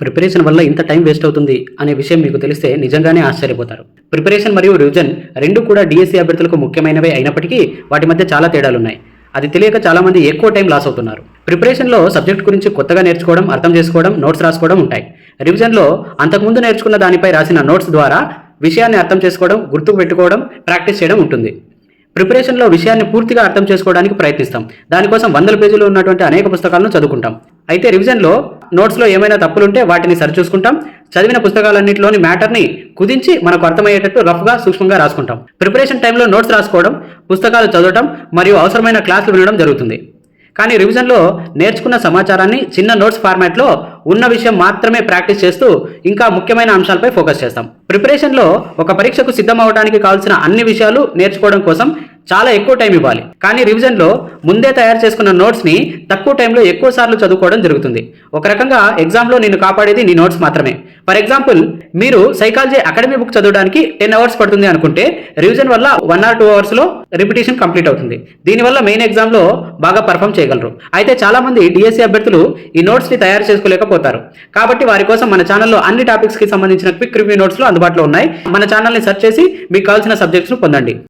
Preparation వల్ల ఇంత time waste అవుతుంది అనే విషయం మీకు తెలిస్తే నిజంగానే ఆశ్చర్యపోతారు. ప్రిపరేషన్ మరియు రివిజన్ రెండు కూడా డిఎస్సీ అభ్యర్థులకు ముఖ్యమైనవే అయినప్పటికీ వాటి మధ్య చాలా తేడాలు ఉన్నాయి అది తెలియక చాలామంది ఎక్కువ టైం లాస్ అవుతున్నారు. ప్రిపరేషన్లో సబ్జెక్ట్ గురించి కొత్తగా నేర్చుకోవడం అర్థం చేసుకోవడం నోట్స్ రాసుకోవడం ఉంటాయి. రివిజన్లో అంతకుముందు నేర్చుకున్న దానిపై రాసిన నోట్స్ ద్వారా విషయాన్ని అర్థం చేసుకోవడం గుర్తుకు పెట్టుకోవడం ప్రాక్టీస్ చేయడం ఉంటుంది. ప్రిపరేషన్లో విషయాన్ని పూర్తిగా అర్థం చేసుకోవడానికి ప్రయత్నిస్తాం. దానికోసం వందల పేజీలు ఉన్నటువంటి అనేక పుస్తకాలను చదువుకుంటాం. అయితే రివిజన్లో నోట్స్లో ఏమైనా తప్పులుంటే వాటిని సరిచూసుకుంటాం. చదివిన పుస్తకాలన్నింటిలోని మ్యాటర్ని కుదించి మనకు అర్థమయ్యేటట్టు రఫ్గా సూక్ష్మంగా రాసుకుంటాం. ప్రిపరేషన్ టైంలో నోట్స్ రాసుకోవడం పుస్తకాలు చదవటం మరియు అవసరమైన క్లాసులు వినడం జరుగుతుంది. కానీ రివిజన్లో నేర్చుకున్న సమాచారాన్ని చిన్న నోట్స్ ఫార్మాట్లో ఉన్న విషయం మాత్రమే ప్రాక్టీస్ చేస్తూ ఇంకా ముఖ్యమైన అంశాలపై ఫోకస్ చేస్తాం. ప్రిపరేషన్లో ఒక పరీక్షకు సిద్ధం అవడానికి కావాల్సిన అన్ని విషయాలు నేర్చుకోవడం కోసం చాలా ఎక్కువ టైం ఇవ్వాలి. కానీ రివిజన్లో ముందే తయారు చేసుకున్న నోట్స్ని తక్కువ టైంలో ఎక్కువ సార్లు చదువుకోవడం జరుగుతుంది. ఒక రకంగా ఎగ్జామ్లో నేను కాపాడేది నీ నోట్స్ మాత్రమే. ఫర్ ఎగ్జాంపుల్ మీరు సైకాలజీ అకాడమీ బుక్ చదవడానికి టెన్ అవర్స్ పడుతుంది అనుకుంటే రివిజన్ వల్ల వన్ ఆర్ టూ అవర్స్లో రిపిటేషన్ కంప్లీట్ అవుతుంది. దీనివల్ల మెయిన్ ఎగ్జామ్లో బాగా పర్ఫామ్ చేయగలరు. అయితే చాలా మంది డిఎస్సీ అభ్యర్థులు ఈ నోట్స్ని తయారు చేసుకోలేకపోతారు. కాబట్టి వారి కోసం మన ఛానల్లో అన్ని టాపిక్స్కి సంబంధించిన క్విక్ రివ్యూ నోట్స్లు అందుబాటులో ఉన్నాయి. మన ఛానల్ని సెర్చ్ చేసి మీకు కావాల్సిన సబ్జెక్ట్స్ను పొందండి.